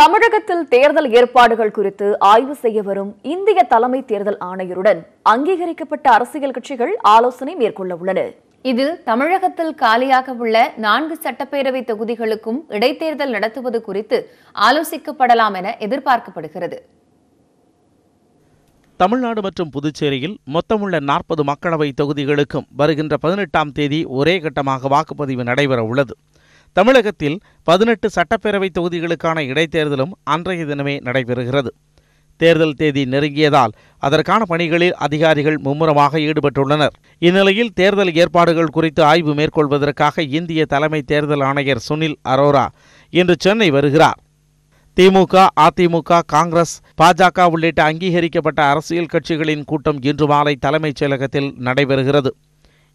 தமிழகத்தில் தேர்தல் ஏற்பாடுகள் குறித்து ஆய்வு செய்ய வரும் இந்திய தலைமை தேர்தல் ஆணையருடன் அங்கீகரிக்கப்பட்ட அரசியல் கட்சிகள் ஆலோசனை மேற்கொள்ள உள்ளன. இதில் தமிழகத்தில் காலியாக உள்ள நான்கு சட்டப்பேரவை தொகுதிகளுக்கும் இடைத்தேர்தல் நடத்துவது குறித்து ஆலோசிக்கப்படலாம் என எதிர்பார்க்கப்படுகிறது. தமிழ்நாடு மற்றும் புதுச்சேரியில் மொத்தமுள்ள நாற்பது மக்களவை தொகுதிகளுக்கும் வருகின்ற பதினெட்டாம் தேதி ஒரே கட்டமாக வாக்குப்பதிவு நடைபெற உள்ளது தமிழகத்தில் பதினெட்டு சட்டப்பேரவை தொகுதிகளுக்கான இடைத்தேர்தலும் அன்றைய தினமே நடைபெறுகிறது. தேர்தல் தேதி நெருங்கியதால் அதற்கான பணிகளில் அதிகாரிகள் மும்முரமாக ஈடுபட்டுள்ளனர். இந்நிலையில் தேர்தல் ஏற்பாடுகள் குறித்து ஆய்வு மேற்கொள்வதற்காக இந்திய தலைமை தேர்தல் ஆணையர் சுனில் அரோரா இன்று சென்னை வருகிறார். திமுக அதிமுக காங்கிரஸ் பாஜக உள்ளிட்ட அங்கீகரிக்கப்பட்ட அரசியல் கட்சிகளின் கூட்டம் இன்று மாலை தலைமைச் செயலகத்தில் நடைபெறுகிறது.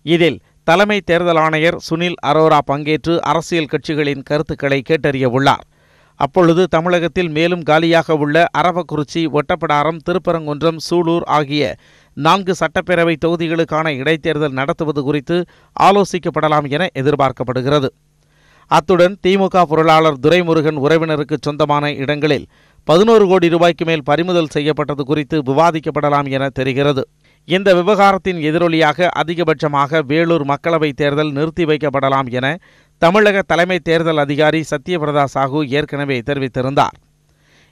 இதில் தலைமை தேர்தல் ஆணையர் சுனில் அரோரா பங்கேற்று அரசியல் கட்சிகளின் கருத்துக்களை கேட்டறிய உள்ளார். அப்பொழுது தமிழகத்தில் மேலும் காலியாக உள்ள அரவக்குறிச்சி ஒட்டப்பிடாரம் திருப்பரங்குன்றம் சூலூர் ஆகிய நான்கு சட்டப்பேரவை தொகுதிகளுக்கான இடைத்தேர்தல் நடத்துவது குறித்து ஆலோசிக்கப்படலாம் என எதிர்பார்க்கப்படுகிறது. அத்துடன் திமுக பொருளாளர் துரைமுருகன் உறவினருக்கு சொந்தமான இடங்களில் பதினோரு கோடி ரூபாய்க்கு மேல் பறிமுதல் செய்யப்பட்டது குறித்து விவாதிக்கப்படலாம் என தெரிகிறது. இந்த விவகாரத்தின் எதிரொலியாக அதிகபட்சமாக வேலூர் மக்களவைத் தேர்தல் நிறுத்தி வைக்கப்படலாம் என தமிழக தலைமை தேர்தல் அதிகாரி சத்யபிரதா சாஹூ ஏற்கனவே தெரிவித்திருந்தார்.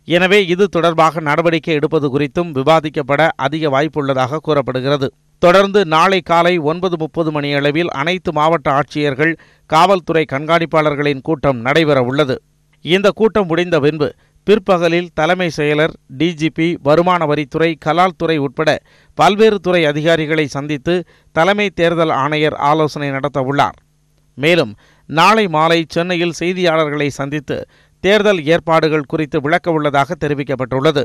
எனவே இது தொடர்பாக நடவடிக்கை எடுப்பது குறித்தும் விவாதிக்கப்பட அதிக வாய்ப்புள்ளதாக கூறப்படுகிறது. தொடர்ந்து நாளை காலை ஒன்பது முப்பது மணியளவில் அனைத்து மாவட்ட ஆட்சியர்கள் காவல்துறை கண்காணிப்பாளர்களின் கூட்டம் நடைபெற உள்ளது இந்த கூட்டம் முடிந்த பின்பு பிற்பகலில் தலைமை செயலர் டிஜிபி வருமான வரித்துறை கலால் துறை உட்பட பல்வேறு துறை அதிகாரிகளை சந்தித்து தலைமை தேர்தல் ஆணையர் ஆலோசனை நடத்த உள்ளார். மேலும் நாளை மாலை சென்னையில் செய்தியாளர்களை சந்தித்து தேர்தல் ஏற்பாடுகள் குறித்து விளக்க உள்ளதாக தெரிவிக்கப்பட்டுள்ளது.